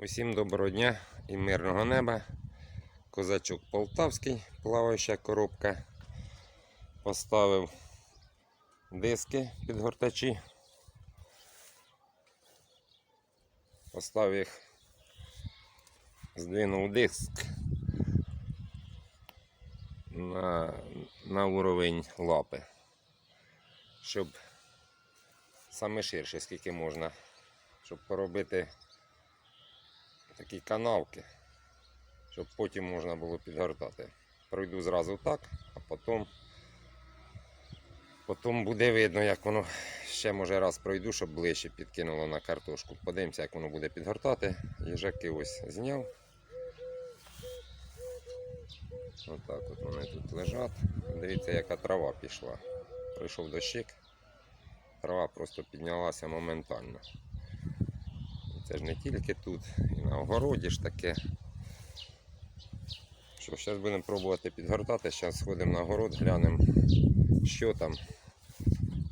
Усім доброго дня і мирного неба. Козачок Полтавський, плаваюча коробка. Поставив диски під гортачі. Поставив їх, здвинув диск на, на уровень лапи, щоб саме ширше, скільки можна, щоб поробити такі канавки, щоб потім можна було підгортати. Пройду зразу так, а потім, потім буде видно, як воно ще може раз пройду, щоб ближче підкинуло на картошку. Подивимося, як воно буде підгортати. Їжаки ось зняв. Отак от вони тут лежать. Дивіться, яка трава пішла. Прийшов дощик, трава просто піднялася моментально. Це ж не тільки тут, і на огороді ж таке. Що, зараз будемо пробувати підгортати. Зараз сходимо на огород, глянемо, що там.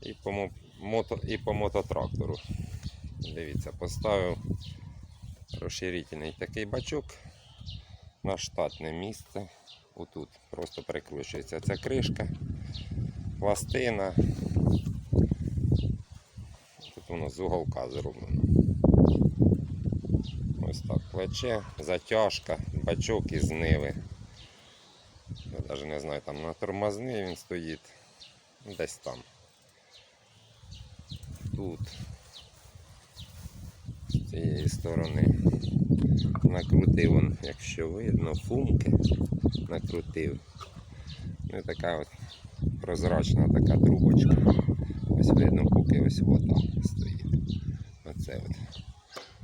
І по, мото, і по мототрактору. Дивіться, поставив розширительний такий бачок на штатне місце. Отут просто прикручується ця кришка, пластина. Тут воно з уголка зроблено. Ось так плече, затяжка, бачок із ниви. Я навіть не знаю, там на тормозні він стоїть. Ну, Десь там. Тут. З цієї сторони. Накрутив он, якщо видно, фумки накрутив. Ну і така от прозрачна така трубочка. Ось видно, поки ось вода стоїть. Оце от.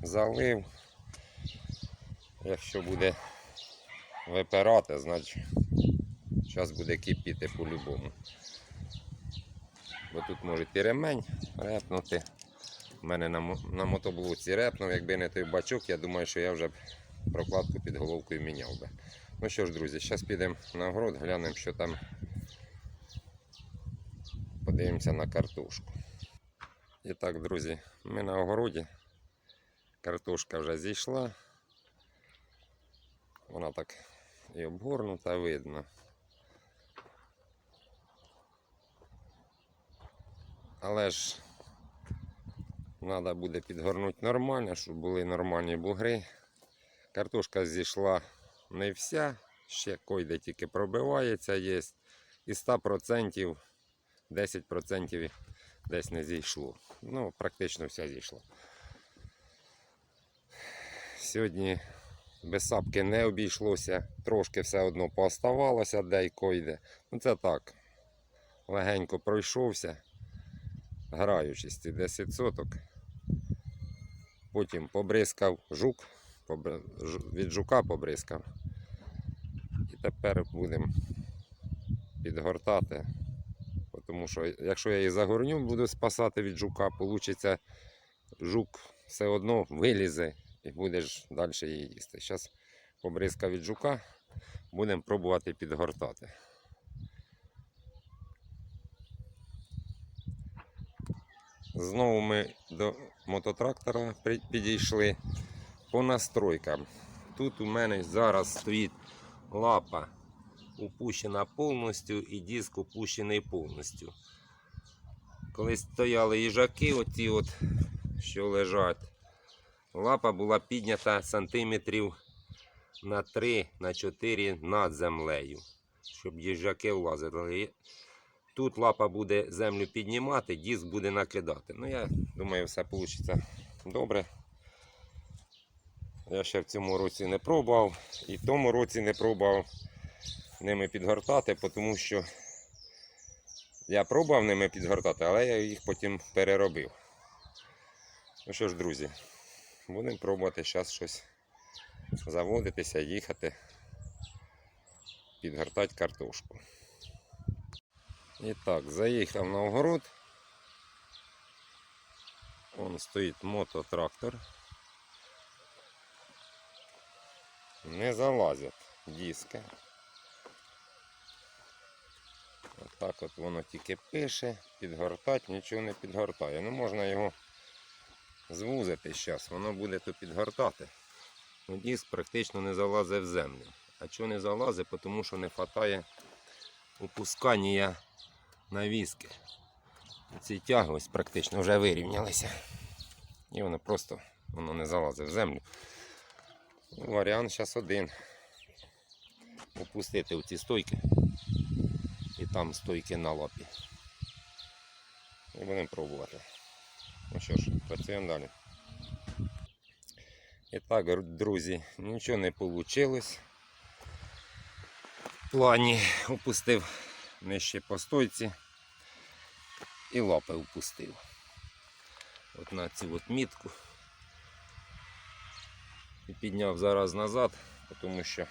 Залив. Якщо буде випирати, значить зараз буде кипіти по-любому. Бо тут може і ремень репнути. У мене на, на мотоблоці репнув, якби не той бачок, я думаю, що я вже б прокладку під головкою міняв би. Ну що ж, друзі, зараз підемо на огород, глянемо, що там. Подивимося на картошку. І так, друзі, ми на огороді. Картошка вже зійшла. Вона так і обгорнута видно. Але ж треба буде підгорнути нормально, щоб були нормальні бугри. Картошка зійшла не вся, ще койде тільки пробивається є. І 100% 10% десь не зійшло. Ну, практично вся зійшла. Сьогодні без сапки не обійшлося, трошки все одно пооставалося, де й койде. Ну це так. Легенько пройшовся, граючись ці 10 соток. Потім побризкав жук, від жука побризкав. І тепер будемо підгортати. Тому що якщо я її загорню, буду спасати від жука, вийде жук все одно вилізе і будеш далі її їсти. Зараз побризка від жука, будемо пробувати підгортати. Знову ми до мототрактора підійшли по настройкам. Тут у мене зараз стоїть лапа упущена повністю і диск упущений повністю. Коли стояли їжаки, оті от, що лежать, лапа була піднята сантиметрів на 3 на 4 над землею, щоб їжаки влазили. Тут лапа буде землю піднімати, диск буде накидати. Ну, я думаю, все вийде добре. Я ще в цьому році не пробував, і в тому році не пробував ними підгортати, тому що я пробував ними підгортати, але я їх потім переробив. Ну що ж, друзі, будемо пробувати зараз щось заводитися, їхати, підгортати картошку. І так, заїхав на огород. Вон стоїть мототрактор. Не залазять диски. Отак от воно тільки пише, підгортати, нічого не підгортає. Ну можна його звузити зараз, воно буде тут підгортати. ну, диск практично не залазить в землю. А чого не залазить? Тому що не вистачає опускання навіски. Ці тяги ось практично вже вирівнялися. І воно просто воно не залазить в землю. Ну, Варіант зараз один. Опустити ці стойки. І там стойки на лапі. І будемо пробувати. Ну що ж, працюємо далі. І так, друзі, нічого не вийшло. В плані опустив нижче по стойці і лапи опустив. От на цю от мітку. І підняв зараз назад, тому що,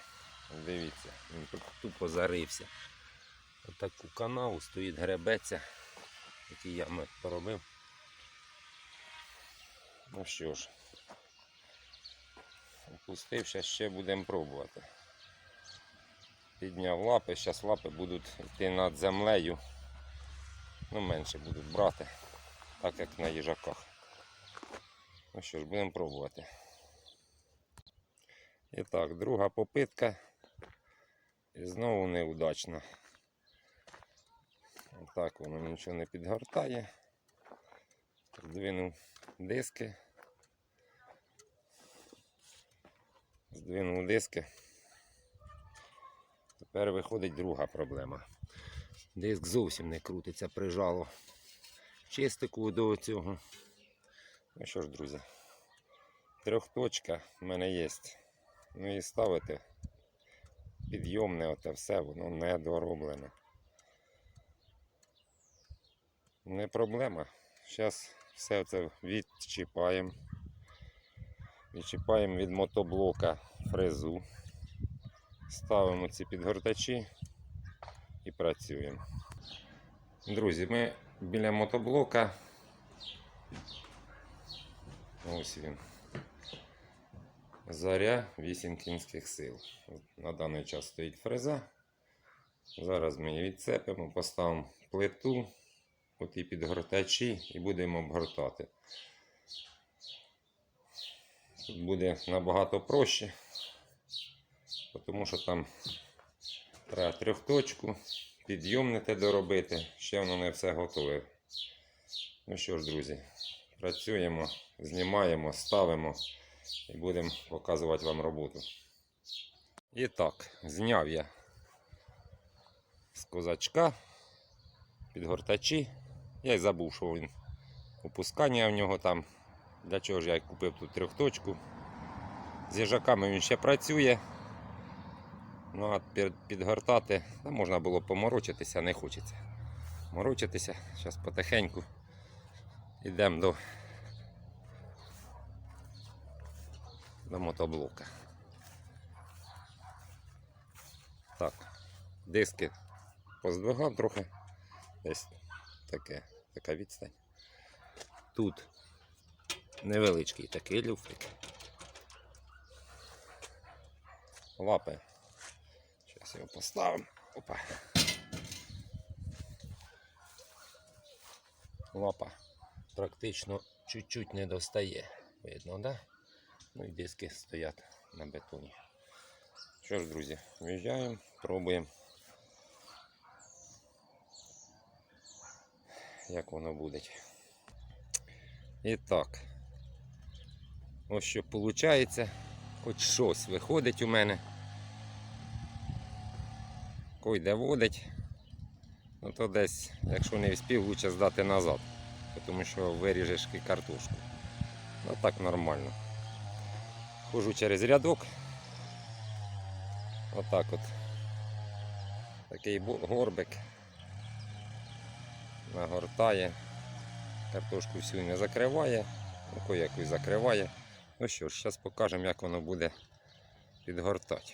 дивіться, він тут тупо зарився. Отаку канаву стоїть гребеться, який я ми поробив. Ну що ж, опустився, ще будемо пробувати. Підняв лапи, зараз лапи будуть йти над землею. Ну, менше будуть брати, так як на їжаках. Ну що ж, будемо пробувати. І так, друга попитка. І знову неудачна. Отак воно нічого не підгортає. Здвинув диски. Здвинув диски. Тепер виходить друга проблема. Диск зовсім не крутиться, прижало чистику до цього. Ну що ж, друзі, трьохточка в мене є. Ну і ставити підйомне оте все, воно не дороблене. Не проблема. Зараз все це відчіпаємо. Відчіпаємо від мотоблока фрезу. Ставимо ці підгортачі і працюємо. Друзі, ми біля мотоблока. Ось він. Заря 8 кінських сил. На даний час стоїть фреза. Зараз ми її відцепимо, поставимо плиту, оті підгортачі і будемо обгортати. Тут буде набагато проще, тому що там треба трьохточку, підйомнити доробити, ще воно не все готове. Ну що ж, друзі, працюємо, знімаємо, ставимо і будемо показувати вам роботу. І так, зняв я з козачка підгортачі. Я й забув, що він опускання в нього там. Для чого ж я купив тут трьохточку. З їжаками він ще працює. Ну а підгортати та можна було поморочитися, не хочеться. Морочитися. Зараз потихеньку йдемо до, до мотоблока. Так, диски поздвигав трохи. Десь таке, така відстань. Тут невеличкий такий люфтик. Лапи. Зараз його поставимо. Опа. Лапа практично чуть-чуть не достає. Видно, да? Ну і диски стоять на бетоні. Що ж, друзі, в'їжджаємо, пробуємо. Як воно буде. І так. Ось що виходить. Хоч щось виходить у мене. Койде водить. Ну то десь, якщо не вспів, лучше здати назад. Тому що виріжеш і картошку. Ну так нормально. Хожу через рядок. Отак от. Такий горбик. Нагортає. Картошку всю не закриває, ну якось закриває. Ну що ж, зараз покажемо, як воно буде підгортати.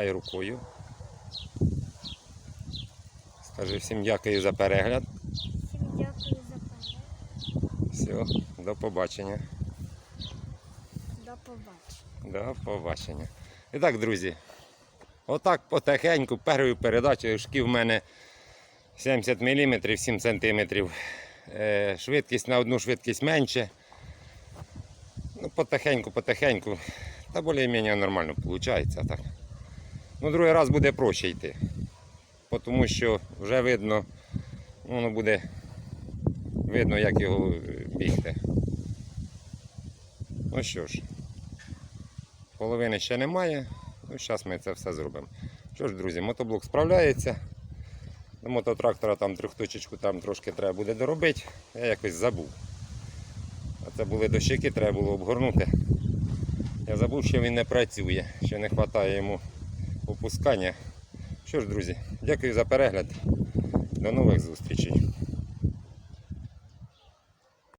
Помахай рукою. Скажи всім дякую за перегляд. Всім дякую за перегляд. Все, до побачення. До побачення. До побачення. І так, друзі, отак потихеньку, першою передачею шків в мене 70 мм, 7 см. Швидкість на одну швидкість менше. Ну, потихеньку, потихеньку. Та більш-менш нормально виходить. Так. Ну, другий раз буде проще йти. Тому що вже видно, ну, воно буде видно, як його бігти. Ну що ж. Половини ще немає. Ну, зараз ми це все зробимо. Що ж, друзі, мотоблок справляється. До мототрактора там трьохточечку там трошки треба буде доробити. Я якось забув. А це були дощики, треба було обгорнути. Я забув, що він не працює, що не вистачає йому опускання. Що ж, друзі, дякую за перегляд. До нових зустрічей.